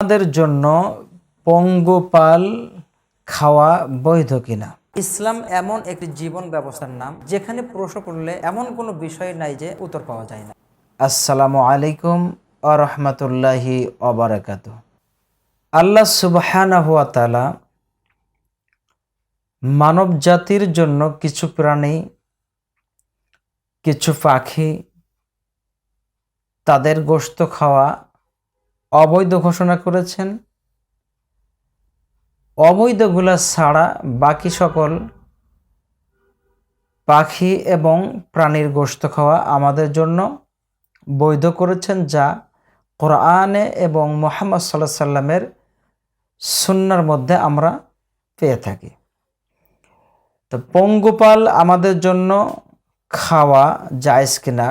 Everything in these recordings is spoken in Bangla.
আমাদের জন্য পঙ্গপাল খাওয়া বৈধ কিনা? ইসলাম এমন একটি জীবন ব্যবস্থার নাম যেখানে প্রশ্ন করলে এমন কোনো বিষয় নাই যে উত্তর পাওয়া যায় না। আসসালামু আলাইকুম আ রহমতুল্লাহি অবরাকাত আল্লাহ সুবহানা হুয়া মানব জাতির জন্য কিছু প্রাণী কিছু পাখি তাদের গোশত খাওয়া অবৈধ ঘোষণা করেছেন। অবৈধগুলা ছাড়া বাকি সকল পাখি এবং প্রাণীর গোশত খাওয়া আমাদের জন্য বৈধ করেছেন, যা কোরআনে এবং মোহাম্মদ সাল্লাহ সাল্লামের সুন্নার মধ্যে আমরা পেয়ে থাকি। তো পঙ্গুপাল আমাদের জন্য খাওয়া জায়জ কিনা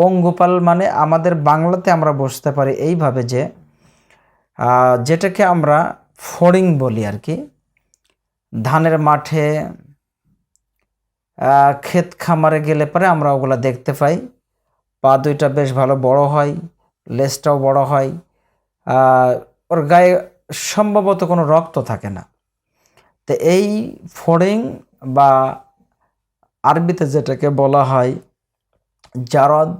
পঙ্গুপাল মানে আমাদের বাংলাতে আমরা বসতে পারি এইভাবে যে যেটাকে আমরা ফড়িং বলি আর কি। ধানের মাঠে ক্ষেত খামারে গেলে পরে আমরা ওগুলো দেখতে পাই। পা দুইটা বেশ ভালো বড় হয়, লেজটাও বড় হয়। ওর গায়ে সম্ভবত কোনো রক্ত থাকে না। তো এই ফড়িং বা আরবিতে যেটাকে বলা হয় জারদ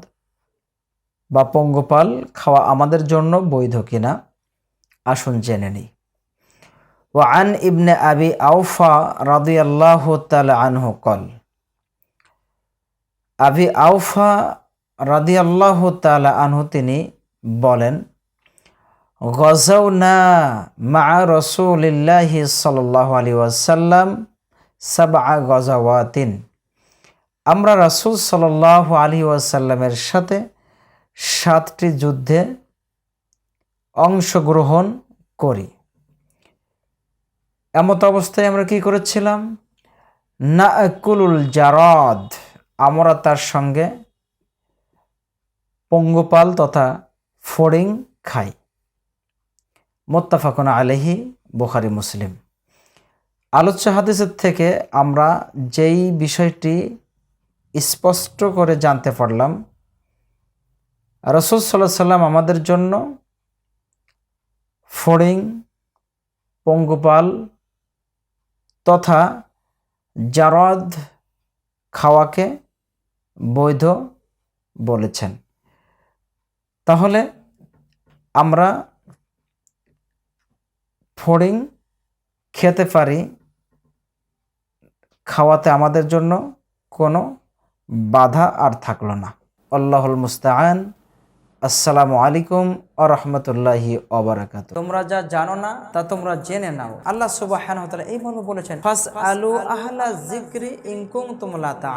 বা পঙ্গপাল খাওয়া আমাদের জন্য বৈধ কিনা? আসুন জেনে নিই। আন ইবনে আবি আউফা রাদিয়াল্লাহ তালা আনহু কল, আবি আউফা রাদিয়াল্লাহ তালা আনহু তিনি বলেন গজৌনা মা রসুলিল্লাহি সাল্লাহ আলী ওয়াসাল্লাম সাবা গজাওয়াতিন। আমরা রসুল সাল্লাহ আলী ওয়াসাল্লামের সাথে সাতটি যুদ্ধে অংশগ্রহণ করি। এমত অবস্থায় আমরা কি করেছিলাম? না কুলুল জারদ, আমরা তার সঙ্গে পঙ্গপাল তথা ফড়িং খাই। মোত্তাফাকুন আলহি বুখারি, মুসলিম। আলোচ্য হাদিসের থেকে আমরা যেই বিষয়টি স্পষ্ট করে জানতে পারলাম রসুল সাল্লাহ সাল্লাম আমাদের জন্য ফড়িং, পঙ্গপাল তথা জারদ খাওয়াকে বৈধ বলেছেন। তাহলে আমরা ফড়িং খেতে পারি, খাওয়াতে আমাদের জন্য কোনো বাধা আর থাকল না। আল্লাহুল মুস্তাআন আসসালামু আলাইকুম আ রহমতুল্লাহি অবরাকাত তোমরা যা জানো না তা তোমরা জেনে নাও। আল্লাহ সুবাহ এইভাবে বলেছেন ফাস আলু আহলা জিক্রি ইনকুম তুমলা তা